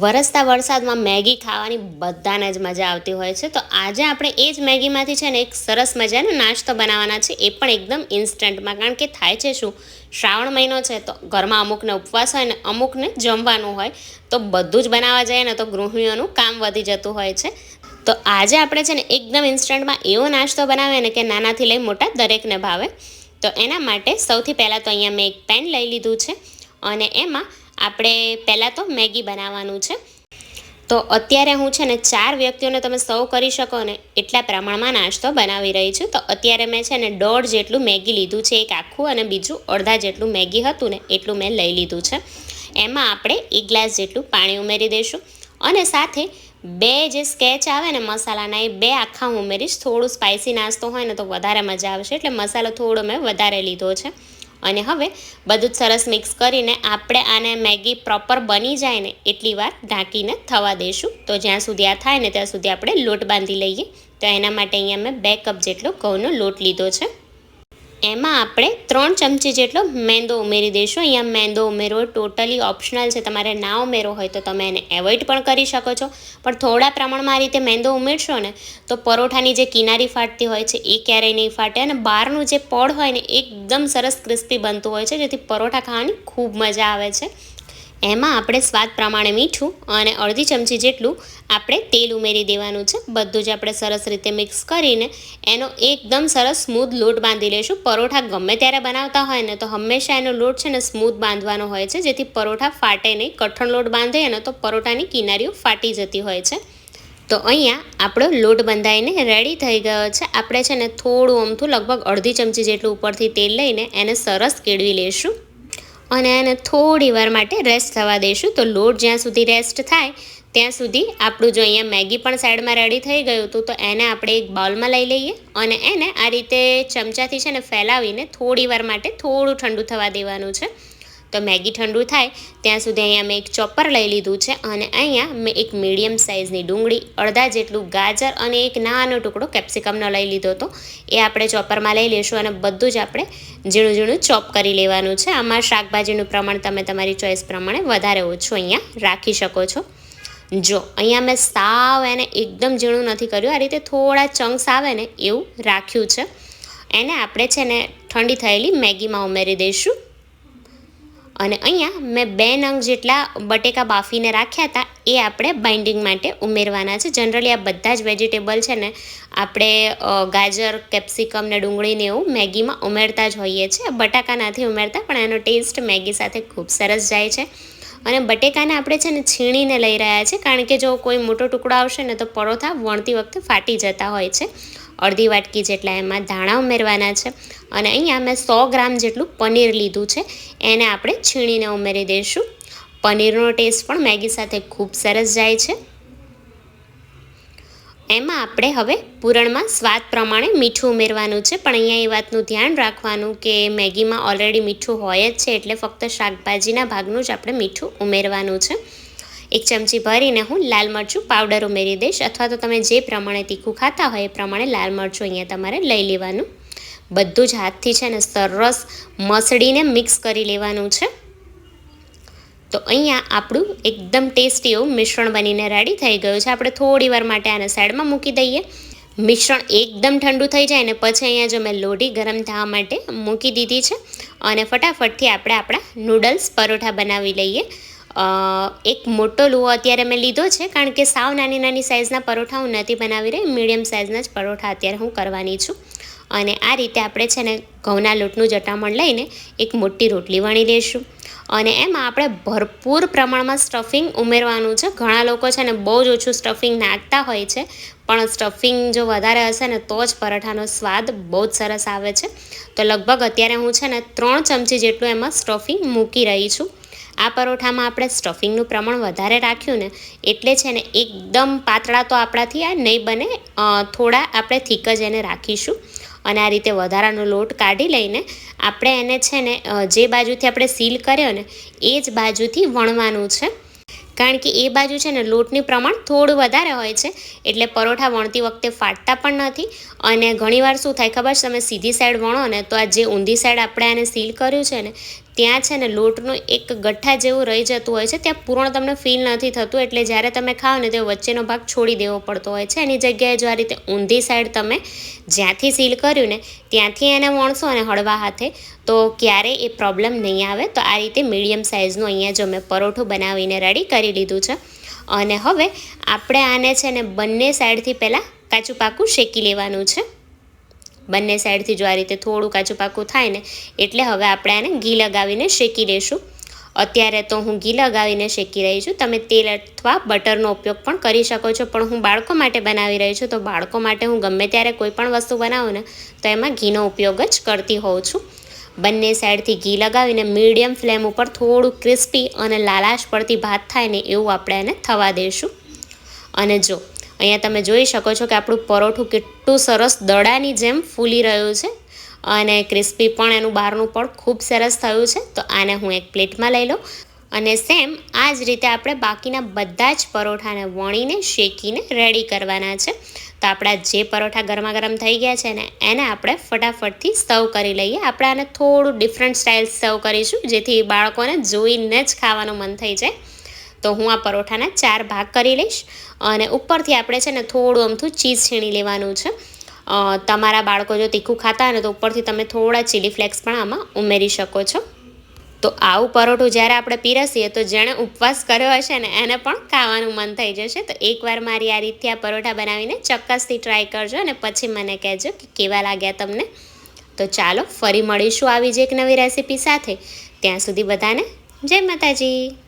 વરસતા વરસાદમાં મેગી ખાવાની બધાને જ મજા આવતી હોય છે. તો આજે આપણે એ જ મેગીમાંથી છે ને એક સરસ મજાનો નાસ્તો બનાવવાના છે. એ પણ એકદમ ઇન્સ્ટન્ટમાં કારણ કે થાય છે શું? શ્રાવણ મહિનો છે તો ઘરમાં અમુકને ઉપવાસ હોય ને અમુકને જમવાનું હોય. તો બધું જ બનાવવા જાય ને તો ગૃહિણીઓનું કામ વધી જતું હોય છે. તો આજે આપણે છે ને એકદમ ઇન્સ્ટન્ટમાં એવો નાસ્તો બનાવે ને કે નાનાથી લઈ મોટા દરેકને ભાવે. તો એના માટે સૌથી પહેલાં તો અહીંયા મેં એક પેન લઈ લીધું છે. અને એમાં આપણે પહેલાં તો મેગી બનાવવાનું છે. તો અત્યારે હું છે ને ચાર વ્યક્તિઓને તમે સર્વ કરી શકો ને એટલા પ્રમાણમાં નાસ્તો બનાવી રહી છું. તો અત્યારે મેં છે ને દોઢ જેટલું મેગી લીધું છે, એક આખું અને બીજું અડધા જેટલું મેગી હતું ને એટલું મેં લઈ લીધું છે. એમાં આપણે એક ગ્લાસ જેટલું પાણી ઉમેરી દઈશું અને સાથે બે જે સ્કેચ આવે ને મસાલાના, એ બે આખા ઉમેરીશ. થોડું સ્પાઇસી નાસ્તો હોય ને તો વધારે મજા આવશે, એટલે મસાલો થોડો મેં વધારે લીધો છે. અને હવે બધું જ સરસ મિક્સ કરીને આપણે આને મેગી પ્રોપર બની જાય ને એટલી વાર ઢાંકીને થવા દઈશું તો જ્યાં સુધી આ થાય ને ત્યાં સુધી આપણે લોટ બાંધી લઈએ. તો એના માટે અહીંયા મેં બે કપ જેટલો ઘઉંનો લોટ લીધો છે. એમાં આપણે ત્રણ ચમચી જેટલો મેંદો ઉમેરી દઈશું. અહીંયા મેંદો ઉમેરવો ટોટલી ઓપ્શનલ છે. તમારે ના ઉમેરવો હોય તો તમે એને એવોઇડ પણ કરી શકો છો. પણ થોડા પ્રમાણમાં આ રીતે મેંદો ઉમેરશો ને, તો પરોઠાની જે કિનારી ફાટતી હોય છે, એ ક્યારેય નહીં ફાટે અને બહારનું જે પડ હોય ને એકદમ સરસ ક્રિસ્પી બનતું હોય છે, જેથી પરોઠા ખાવાની ખૂબ મજા આવે છે. એમાં આપણે સ્વાદ પ્રમાણે મીઠું અને અડધી ચમચી જેટલું આપણે તેલ ઉમેરી દેવાનું છે. બધું જ આપણે સરસ રીતે મિક્સ કરીને એનો એકદમ સરસ સ્મૂથ લોટ બાંધી લઈશું. પરોઠા ગમે ત્યારે બનાવતા હોય ને તો હંમેશા એનો લોટ છે ને સ્મૂથ બાંધવાનો હોય છે. જેથી પરોઠા ફાટે નહીં. કઠણ લોટ બાંધે ને તો પરોઠાની કિનારીઓ ફાટી જતી હોય છે. તો અહીંયા આપણો લોટ બંધાઈને રેડી થઈ ગયો છે. આપણે છે ને થોડું અમથું લગભગ અડધી ચમચી જેટલું ઉપરથી તેલ લઈને એને સરસ કેળવી લઈશું. અને એને થોડી વાર માટે રેસ્ટ થવા દઈશું. તો લોટ જ્યાં સુધી રેસ્ટ થાય, ત્યાં સુધી આપણું જો અહીંયા મેગી પણ સાઈડમાં રેડી થઈ ગયું હતું, તો એને આપણે એક બાઉલમાં લઈ લઈએ અને એને આ રીતે ચમચાથી છે ને ફેલાવીને થોડી વાર માટે થોડું ઠંડુ થવા દેવાનું છે. તો મેગી ઠંડુ થાય, ત્યાં સુધી અહીંયા મેં એક ચોપર લઈ લીધું છે અને અહીંયા મેં એક મીડિયમ સાઇઝની ડુંગળી, અડધા જેટલું ગાજર અને એક નાનો ટુકડો કેપ્સિકમનો લઈ લીધો હતો. એ આપણે ચોપરમાં લઈ લઈશું અને બધું જ આપણે ઝીણું ઝીણું ચોપ કરી લેવાનું છે. આમાં શાકભાજીનું પ્રમાણ તમે તમારી ચોઈસ પ્રમાણે વધારે ઓછું અહીંયા રાખી શકો છો. જો, અહીંયા મેં સાવ એને એકદમ ઝીણું નથી કર્યું. આ રીતે થોડા ચંક્સ આવે ને એવું રાખ્યું છે. એને આપણે છે ને ઠંડી થયેલી મેગીમાં ઉમેરી દઈશું. અને અહીંયા મેં બે નંગ જેટલા બટેકા બાફીને રાખ્યા હતા, એ આપણે બાઇન્ડિંગ માટે ઉમેરવાના છે. જનરલી આ બધા જ વેજીટેબલ છે ને, આપણે ગાજર કેપ્સિકમ ને ડુંગળીને એવું મેગીમાં ઉમેરતા જ હોઈએ છીએ. બટાકા નથી ઉમેરતા, પણ એનો ટેસ્ટ મેગી સાથે ખૂબ સરસ જાય છે. અને બટેકાને આપણે છે ને છીણીને લઈ રહ્યા છે કારણ કે જો કોઈ મોટો ટુકડો આવશે ને, તો પરોઠા વણતી વખતે ફાટી જતા હોય છે. અડધી વાટકી જેટલા એમાં ધાણા ઉમેરવાના છે. અને અહીંયા મેં સો ગ્રામ જેટલું પનીર લીધું છે. એને આપણે છીણીને ઉમેરી દઈશું. પનીરનો ટેસ્ટ પણ મેગી સાથે ખૂબ સરસ જાય છે. એમાં આપણે હવે પૂરણમાં સ્વાદ પ્રમાણે મીઠું ઉમેરવાનું છે. પણ અહીંયા એ વાતનું ધ્યાન રાખવાનું કે મેગીમાં ઓલરેડી મીઠું હોય જ છે. એટલે ફક્ત શાકભાજીના ભાગનું જ આપણે મીઠું ઉમેરવાનું છે. એક ચમચી ભરીને હું લાલ મરચું પાવડર ઉમેરી દઈશ. અથવા તો તમે જે પ્રમાણે તીખું ખાતા હોય એ પ્રમાણે લાલ મરચું અહીંયા તમારે લઈ લેવાનું. બધું જ હાથથી છે ને સરસ મસળીને મિક્સ કરી લેવાનું છે. તો અહીંયા આપણું એકદમ ટેસ્ટી એવું મિશ્રણ બનીને રેડી થઈ ગયું છે. આપણે થોડી વાર માટે આને સાઈડમાં મૂકી દઈએ. મિશ્રણ એકદમ ઠંડુ થઈ જાય ને પછી અહીંયા જો મેં લોઢી ગરમ થવા માટે મૂકી દીધી છે. અને ફટાફટથી આપણે આપણા નૂડલ્સ પરોઠા બનાવી લઈએ. એક મોટો લુઓ અત્યારે મેં લીધો છે, કારણ કે સાવ નાની નાની સાઇઝના પરોઠા હું નથી બનાવી રહી મીડિયમ સાઇઝના જ પરોઠા અત્યારે હું કરવાની છું. અને આ રીતે આપણે છે ને ઘઉંના લોટનું જટામણ લઈને એક મોટી રોટલી વણી લઈશું. અને એમાં આપણે ભરપૂર પ્રમાણમાં સ્ટફિંગ ઉમેરવાનું છે. ઘણા લોકો છે ને બહુ જ ઓછું સ્ટફિંગ નાખતા હોય છે, પણ સ્ટફિંગ જો વધારે હશે ને તો જ પરાઠાનો સ્વાદ બહુ જ સરસ આવે છે. તો લગભગ અત્યારે હું છે ને ત્રણ ચમચી જેટલું એમાં સ્ટફિંગ મૂકી રહી છું. આ પરોઠામાં આપણે સ્ટફિંગનું પ્રમાણ વધારે રાખ્યું ને એટલે છે ને એકદમ પાતળા તો આપણાથી આ નહીં બને થોડા આપણે થીક જ એને રાખીશું. અને આ રીતે વધારાનો લોટ કાઢી લઈને આપણે એને છે ને જે બાજુથી આપણે સીલ કર્યો ને એ જ બાજુથી વણવાનું છે. કારણ કે એ બાજુ છે ને લોટનું પ્રમાણ થોડું વધારે હોય છે, એટલે પરોઠા વણતી વખતે ફાટતા પણ નથી. અને ઘણીવાર શું થાય ખબર છે, તમે સીધી સાઈડ વણો ને તો આ જે ઊંધી સાઈડ આપણે આને સીલ કર્યું છે ને ત્યાં છે ને લોટનું એક ગઠ્ઠા જેવું રહી જતું હોય છે, ત્યાં પૂર્ણ તમને ફીલ નથી થતું, એટલે જ્યારે તમે ખાઓ ને તે વચ્ચેનો ભાગ છોડી દેવો પડતો હોય છે. એની જગ્યાએ જો આ રીતે ઊંધી સાઈડ તમે જ્યાંથી સીલ કર્યું ને, ત્યાંથી એને વણશો અને હળવા હાથે, તો ક્યારેય એ પ્રોબ્લેમ નહીં આવે. તો આ રીતે મીડિયમ સાઇઝનું અહીંયા જો મેં પરોઠું બનાવીને રેડી કરી લીધું છે. અને હવે આપણે આને છે ને બંને સાઈડથી પહેલાં કાચું પાકું શેકી લેવાનું છે. બંને સાઈડથી જો આ રીતે થોડું કાચું પાકું થાય ને, એટલે હવે આપણે આને ઘી લગાવીને શેકી લઈશું અત્યારે તો હું ઘી લગાવીને શેકી રહી છું. તમે તેલ અથવા બટરનો ઉપયોગ પણ કરી શકો છો. પણ હું બાળકો માટે બનાવી રહી છું, તો બાળકો માટે હું ગમે ત્યારે કોઈ પણ વસ્તુ બનાવું ને, તો એમાં ઘીનો ઉપયોગ જ કરતી હોઉં છું. બંને સાઈડથી ઘી લગાવીને મીડિયમ ફ્લેમ ઉપર થોડું ક્રિસ્પી અને લાલાશ પડતી ભાત થાય ને, એવું આપણે એને થવા દઈશું. અને જો અહીંયા તમે જોઈ શકો છો કે આપણું પરોઠું કેટલું સરસ દડાની જેમ ફૂલી રહ્યું છે અને ક્રિસ્પી પણ એનું બહારનું પણ ખૂબ સરસ થયું છે. તો આને હું એક પ્લેટમાં લઈ લઉં અને સેમ આ જ રીતે આપણે બાકીના બધા જ પરોઠાને વણીને, શેકીને રેડી કરવાના છે. તો આપણા જે પરોઠા ગરમા ગરમ થઈ ગયા છે ને એને આપણે ફટાફટથી સર્વ કરી લઈએ. આપણે આને થોડું ડિફરન્ટ સ્ટાઇલ સર્વ કરીશું, જેથી બાળકોને જોઈને જ ખાવાનું મન થઈ જાય. તો હું આ પરોઠાના ચાર ભાગ કરી લઈશ અને ઉપરથી આપણે છે ને થોડું અમથું ચીઝ છીણી લેવાનું છે. તમારા બાળકો જો તીખું ખાતા હોય તો ઉપરથી તમે થોડા ચીલી ફ્લેક્સ પણ આમાં ઉમેરી શકો છો. તો આવું પરોઠું જ્યારે આપણે પીરસીએ તો જેણે ઉપવાસ કર્યો હશે ને એને પણ ખાવાનું મન થઈ જશે. તો એકવાર મારી આ રીતથી આ પરોઠા બનાવીને ચોક્કસથી ટ્રાય કરજો અને પછી મને કહેજો કે કેવા લાગ્યા તમને. તો ચાલો ફરી મળીશું આવી જ એક નવી રેસીપી સાથે. ત્યાં સુધી બધાને જય માતાજી.